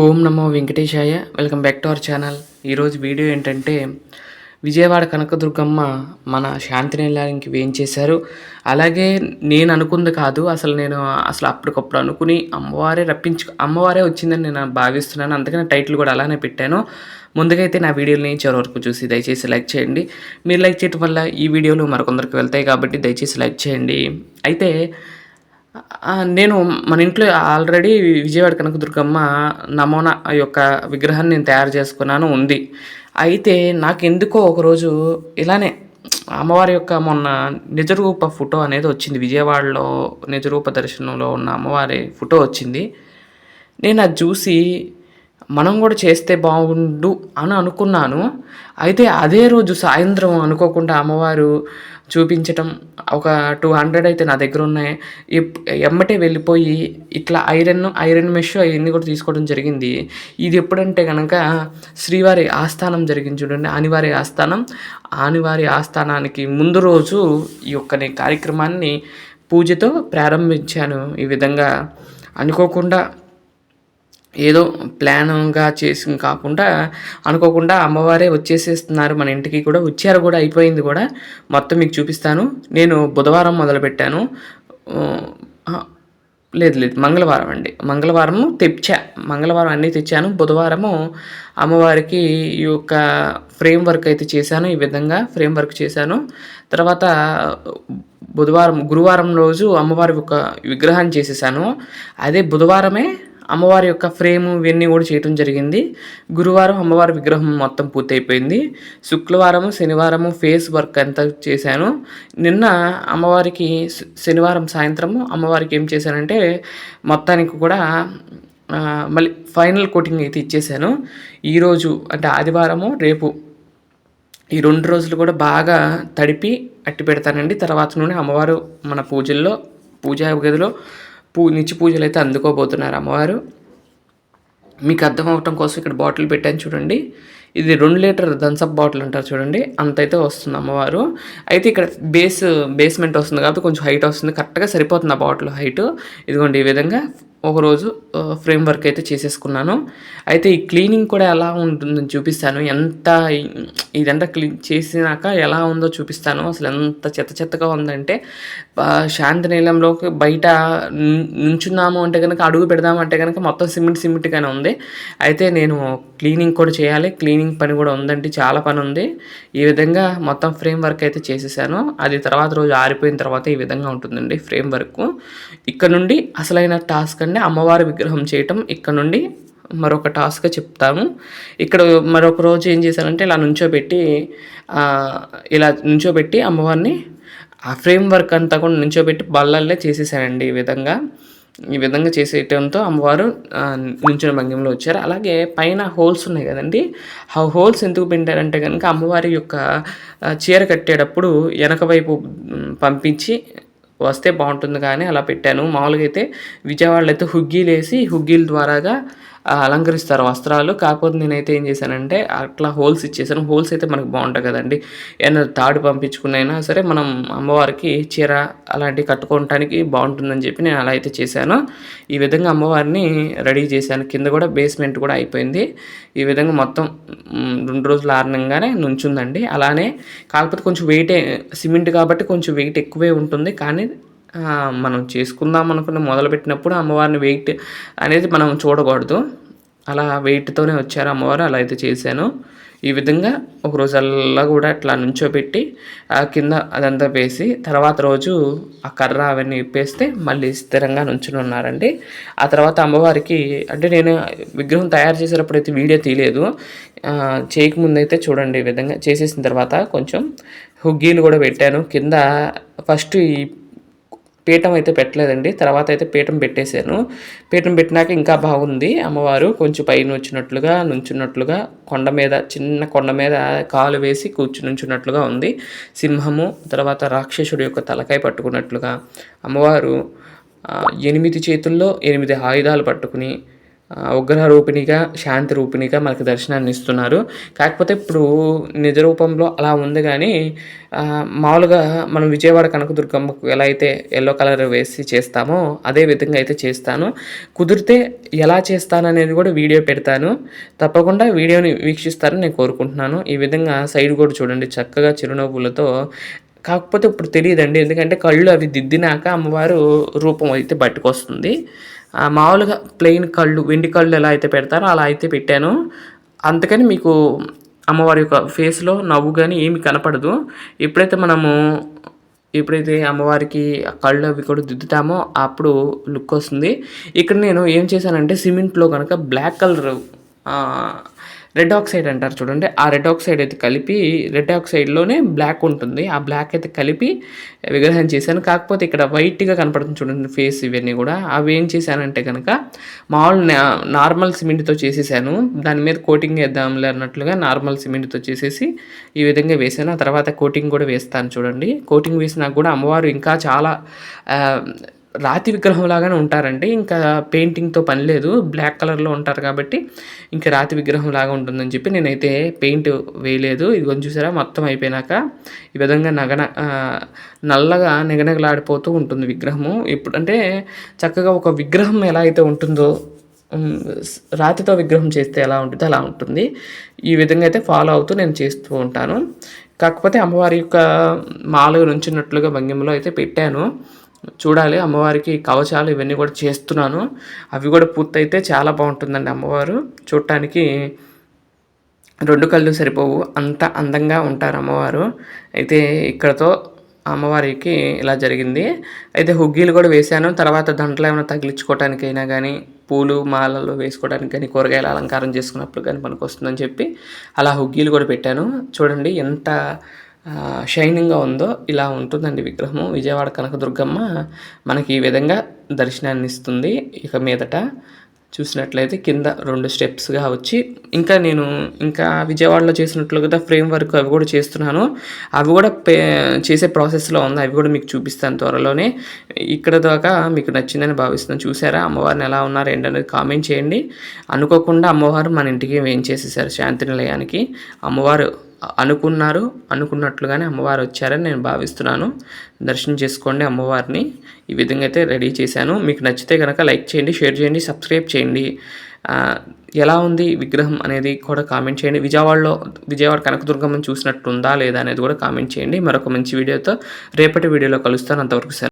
ఓం నమో వెంకటేశాయ. Welcome back to our channel. ఈరోజు video ఏంటంటే విజయవాడ కనకదుర్గమ్మ మన శాంతినిలయానికి వేయించేశారు. అలాగే నేను అనుకుంది కాదు అసలు నేను అసలు అప్పటికప్పుడు అనుకుని అమ్మవారే రప్పించు అమ్మవారే వచ్చిందని నేను భావిస్తున్నాను. అందుకని టైటిల్ కూడా అలానే పెట్టాను. ముందుగా అయితే నా వీడియోని చివరి వరకు చూసి దయచేసి లైక్ చేయండి. మీరు లైక్ చేయడం వల్ల ఈ వీడియోలు మరికొందరికి వెళ్తాయి కాబట్టి దయచేసి లైక్ చేయండి. అయితే నేను మన ఇంట్లో ఆల్రెడీ విజయవాడ కనకదుర్గమ్మ నమూనా యొక్క విగ్రహాన్ని నేను తయారు చేసుకున్నాను ఉంది. అయితే నాకు ఎందుకో ఒకరోజు ఇలానే అమ్మవారి యొక్క మొన్న నిజరూప ఫోటో అనేది వచ్చింది. విజయవాడలో నిజరూప దర్శనంలో ఉన్న అమ్మవారి ఫోటో వచ్చింది. నేను అది చూసి మనం కూడా చేస్తే బాగుండు అని అనుకున్నాను. అయితే అదే రోజు సాయంత్రం అనుకోకుండా అమ్మవారు చూపించటం ఒక టూ హండ్రెడ్ అయితే నా దగ్గర ఉన్నాయి. ఎమ్మటే వెళ్ళిపోయి ఇట్లా ఐరన్ ఐరన్ మెష్ అవన్నీ కూడా తీసుకోవడం జరిగింది. ఇది ఎప్పుడంటే కనుక శ్రీవారి ఆస్థానం జరిగింది చూడండి ఆనివారి ఆస్థానం. ఆనివారి ఆస్థానానికి ముందు రోజు ఈ యొక్క కార్యక్రమాన్ని పూజతో ప్రారంభించాను. ఈ విధంగా అనుకోకుండా ఏదో ప్లాన్గా చేసి కాకుండా అనుకోకుండా అమ్మవారే వచ్చేసేస్తున్నారు. మన ఇంటికి కూడా వచ్చారు కూడా అయిపోయింది కూడా. మొత్తం మీకు చూపిస్తాను. నేను బుధవారం మొదలుపెట్టాను. లేదు లేదు మంగళవారం అండి. మంగళవారము తెచ్చా. మంగళవారం అన్నీ తెచ్చాను. బుధవారము అమ్మవారికి ఈ యొక్క ఫ్రేమ్ వర్క్ అయితే చేశాను. ఈ విధంగా ఫ్రేమ్ వర్క్ చేశాను. తర్వాత బుధవారం గురువారం రోజు అమ్మవారి ఒక విగ్రహాన్ని చేసేసాను. అదే బుధవారమే అమ్మవారి యొక్క ఫ్రేము ఇవన్నీ కూడా చేయటం జరిగింది. గురువారం అమ్మవారి విగ్రహం మొత్తం పూర్తయిపోయింది. శుక్రవారము శనివారము ఫేస్ వర్క్ అంతా చేశాను. నిన్న అమ్మవారికి శనివారం సాయంత్రము అమ్మవారికి ఏం చేశానంటే మొత్తానికి కూడా మళ్ళీ ఫైనల్ కోటింగ్ అయితే ఇచ్చేసాను ఈరోజు అంటే ఆదివారము రేపు ఈ రెండు రోజులు కూడా బాగా తడిపి అట్టి పెడతానండి. తర్వాత నుండి అమ్మవారు మన పూజల్లో పూజా గదిలో పూ నిత్య పూజలు అయితే అందుకోబోతున్నారు అమ్మవారు. మీకు అర్థం అవటం కోసం ఇక్కడ బాటిల్ పెట్టాను చూడండి. ఇది రెండు లీటర్ థమ్స్అప్ బాటిల్ అంటారు చూడండి. అంత అయితే వస్తుంది అమ్మవారు. అయితే ఇక్కడ బేస్ బేస్మెంట్ వస్తుంది కాబట్టి కొంచెం హైట్ వస్తుంది. కరెక్ట్గా సరిపోతుంది ఆ బాటిల్ హైట్. ఇదిగోండి ఈ విధంగా ఒకరోజు ఫ్రేమ్ వర్క్ అయితే చేసేసుకున్నాను. అయితే ఈ క్లీనింగ్ కూడా ఎలా ఉంటుందని చూపిస్తాను. ఎంత ఇదంతా క్లీన్ చేసినాక ఎలా ఉందో చూపిస్తాను. అసలు ఎంత చెత్త చెత్తగా ఉందంటే శాంతి నీలంలోకి బయట నుంచున్నాము అంటే కనుక అడుగు పెడదాము అంటే కనుక మొత్తం సిమెంట్ సిమెంట్గానే ఉంది. అయితే నేను క్లీనింగ్ కూడా చేయాలి. క్లీనింగ్ పని కూడా ఉందండి. చాలా పని ఉంది. ఈ విధంగా మొత్తం ఫ్రేమ్ వర్క్ అయితే చేసేసాను. అది తర్వాత రోజు ఆరిపోయిన తర్వాత ఈ విధంగా ఉంటుందండి ఫ్రేమ్ వర్క్. ఇక్కడ నుండి అసలైన టాస్క్ నుండి అమ్మవారి విగ్రహం చేయటం ఇక్కడ నుండి మరొక టాస్క్ చెప్తాము ఇక్కడ మరొక రోజు ఏం చేశానంటే ఇలా నుంచోబెట్టి ఇలా నుంచోబెట్టి అమ్మవారిని ఆ ఫ్రేమ్ వర్క్ అంతా కూడా నుంచోబెట్టి బల్లల్లే చేసేసానండి ఈ విధంగా. ఈ విధంగా చేసేయటంతో అమ్మవారు నుంచిన నుంచున్న భంగిమలో వచ్చారు. అలాగే పైన హోల్స్ ఉన్నాయి కదండి. ఆ హోల్స్ ఎందుకు పెట్టారంటే కనుక అమ్మవారి యొక్క చీర కట్టేటప్పుడు వెనక వైపు పంపించి వస్తే బాగుంటుంది కానీ అలా పెట్టాను. మామూలుగా అయితే విజయవాడలో అయితే హుగ్గీలు వేసి హుగ్గీల ద్వారాగా అలంకరిస్తారు వస్త్రాలు. కాకపోతే నేనైతే ఏం చేశానంటే అట్లా హోల్స్ ఇచ్చేసాను. హోల్స్ అయితే మనకు బాగుంటాయి కదండి. ఏమైనా తాడు పంపించుకున్నైనా సరే మనం అమ్మవారికి చీర అలాంటివి కట్టుకోవటానికి బాగుంటుందని చెప్పి నేను అలా అయితే చేశాను. ఈ విధంగా అమ్మవారిని రెడీ చేశాను. కింద కూడా బేస్మెంట్ కూడా అయిపోయింది. ఈ విధంగా మొత్తం రెండు రోజులు ఆరణంగానే నుంచుందండి. అలానే కాకపోతే కొంచెం వెయిటే సిమెంట్ కాబట్టి కొంచెం వెయిట్ ఎక్కువే ఉంటుంది. కానీ మనం చేసుకుందాం అనుకుని మొదలుపెట్టినప్పుడు అమ్మవారిని వెయిట్ అనేది మనం చూడకూడదు. అలా వెయిట్తోనే వచ్చారు అమ్మవారు అలా అయితే చేశాను. ఈ విధంగా ఒక రోజు అలా కూడా అట్లా నుంచోబెట్టి ఆ కింద అదంతా వేసి తర్వాత రోజు ఆ కర్ర అవన్నీ ఇప్పేస్తే మళ్ళీ స్థిరంగా నుంచుని ఉన్నారండి. ఆ తర్వాత అమ్మవారికి అంటే నేను విగ్రహం తయారు చేసేటప్పుడు అయితే వీడియో తీయలేదు. ఆ, చేయకముందు అయితే చూడండి ఈ విధంగా. చేసేసిన తర్వాత కొంచెం హుగ్గీలు కూడా పెట్టాను. కింద ఫస్ట్ ఈ పీఠం అయితే పెట్టలేదండి. తర్వాత అయితే పీఠం పెట్టేశాను. పీఠం పెట్టినాక ఇంకా బాగుంది. అమ్మవారు కొంచెం పైన వచ్చినట్లుగా నుంచున్నట్లుగా కొండ మీద చిన్న కొండ మీద కాలు వేసి కూర్చుని నుంచున్నట్లుగా ఉంది. సింహము తర్వాత రాక్షసుడి యొక్క తలకాయ పట్టుకున్నట్లుగా. అమ్మవారు ఎనిమిది చేతుల్లో ఎనిమిది ఆయుధాలు పట్టుకుని ఉగ్రహ రూపిణిగా శాంతి రూపిణిగా మనకి దర్శనాన్ని ఇస్తున్నారు. కాకపోతే ఇప్పుడు నిజ రూపంలో అలా ఉంది కానీ మామూలుగా మనం విజయవాడ కనకదుర్గమ్మకు ఎలా అయితే ఎల్లో కలర్ వేసి చేస్తామో అదే విధంగా అయితే చేస్తాను. కుదిరితే ఎలా చేస్తాను అనేది కూడా వీడియో పెడతాను. తప్పకుండా వీడియోని వీక్షిస్తారని నేను కోరుకుంటున్నాను. ఈ విధంగా సైడ్ కూడా చూడండి చక్కగా చిరునవ్వులతో. కాకపోతే ఇప్పుడు తెలియదండి ఎందుకంటే కళ్ళు అవి దిద్దినాక అమ్మవారు రూపం అయితే పట్టుకొస్తుంది. మామూలుగా ప్లెయిన్ కళ్ళు వెండి కళ్ళు ఎలా అయితే పెడతారో అలా అయితే పెట్టాను. అందుకని మీకు అమ్మవారి యొక్క ఫేస్లో నవ్వు కానీ ఏమి కనపడదు. ఎప్పుడైతే మనము ఎప్పుడైతే అమ్మవారికి ఆ కళ్ళు అవి కూడా దిద్దుతామో అప్పుడు లుక్ వస్తుంది. ఇక్కడ నేను ఏం చేశానంటే సిమెంట్లో కనుక బ్లాక్ కలర్ రెడ్ ఆక్సైడ్ అంటారు చూడండి. ఆ రెడ్ ఆక్సైడ్ అయితే కలిపి రెడ్ ఆక్సైడ్లోనే బ్లాక్ ఉంటుంది. ఆ బ్లాక్ అయితే కలిపి విగ్రహం చేశాను. కాకపోతే ఇక్కడ వైట్గా కనపడుతుంది చూడండి ఫేస్ ఇవన్నీ కూడా. అవి ఏం చేశానంటే కనుక మామూలు నార్మల్ సిమెంట్తో చేసేసాను. దాని మీద కోటింగ్ వేద్దాంలే అన్నట్లుగా నార్మల్ సిమెంట్తో చేసేసి ఈ విధంగా వేసాను. ఆ తర్వాత కోటింగ్ కూడా వేస్తాను చూడండి. కోటింగ్ వేసినా కూడా అమ్మవారు ఇంకా చాలా రాతి విగ్రహం లాగానే ఉంటారండి. ఇంకా పెయింటింగ్తో పని లేదు. బ్లాక్ కలర్లో ఉంటారు కాబట్టి ఇంకా రాతి విగ్రహం లాగా ఉంటుందని చెప్పి నేనైతే పెయింట్ వేయలేదు. ఇది కొంచెం చూసారా? మొత్తం అయిపోయినాక ఈ విధంగా నగన నల్లగా నిగనగలాడిపోతూ ఉంటుంది విగ్రహము. ఇప్పుడు అంటే చక్కగా ఒక విగ్రహం ఎలా అయితే ఉంటుందో రాతితో విగ్రహం చేస్తే ఎలా ఉంటుందో అలా ఉంటుంది. ఈ విధంగా అయితే ఫాలో అవుతూ నేను చేస్తూ ఉంటాను. కాకపోతే అమ్మవారి యొక్క మాలు నుంచినట్లుగా భంగిమలో అయితే పెట్టాను. చూడాలి. అమ్మవారికి కవచాలు ఇవన్నీ కూడా చేస్తున్నాను. అవి కూడా పూర్తయితే చాలా బాగుంటుందండి అమ్మవారు. చూడటానికి రెండు కళ్ళు సరిపోవు. అంత అందంగా ఉంటారు అమ్మవారు. అయితే ఇక్కడతో అమ్మవారికి ఇలా జరిగింది. అయితే హుగ్గీలు కూడా వేశాను. తర్వాత దాంట్లో ఏమైనా తగిలించుకోవటానికైనా కానీ పూలు మాలలు వేసుకోవడానికి కానీ కూరగాయల అలంకారం చేసుకున్నప్పుడు కానీ పనికి వస్తుందని చెప్పి అలా హుగ్గీలు కూడా పెట్టాను. చూడండి ఎంత షైనింగ్గా ఉందో ఇలా ఉంటుందండి విగ్రహము. విజయవాడ కనకదుర్గమ్మ మనకి ఈ విధంగా దర్శనాన్ని ఇస్తుంది ఇక మీదట. చూసినట్లయితే కింద రెండు స్టెప్స్గా వచ్చి ఇంకా నేను ఇంకా విజయవాడలో చేసినట్లు ఫ్రేమ్ వర్క్ అవి కూడా చేస్తున్నాను. అవి కూడా పే చేసే ప్రాసెస్లో ఉంది అవి కూడా మీకు చూపిస్తాను త్వరలోనే. ఇక్కడ దాకా మీకు నచ్చిందని భావిస్తున్నాను. చూసారా? అమ్మవారిని ఎలా ఉన్నారు ఏంటనేది కామెంట్ చేయండి. అనుకోకుండా అమ్మవారు మన ఇంటికి వేయించేసేసారు శాంతి నిలయానికి. అమ్మవారు అనుకున్నారు అనుకున్నట్లుగానే అమ్మవారు వచ్చారని నేను భావిస్తున్నాను. దర్శనం చేసుకోండి అమ్మవారిని. ఈ విధంగా అయితే రెడీ చేశాను. మీకు నచ్చితే కనుక లైక్ చేయండి షేర్ చేయండి సబ్స్క్రైబ్ చేయండి. ఎలా ఉంది విగ్రహం అనేది కూడా కామెంట్ చేయండి. విజయవాడలో విజయవాడ కనకదుర్గమ్మని చూసినట్టుందా లేదా అనేది కూడా కామెంట్ చేయండి. మరొక మంచి వీడియోతో రేపటి వీడియోలో కలుస్తాను. అంతవరకు సరే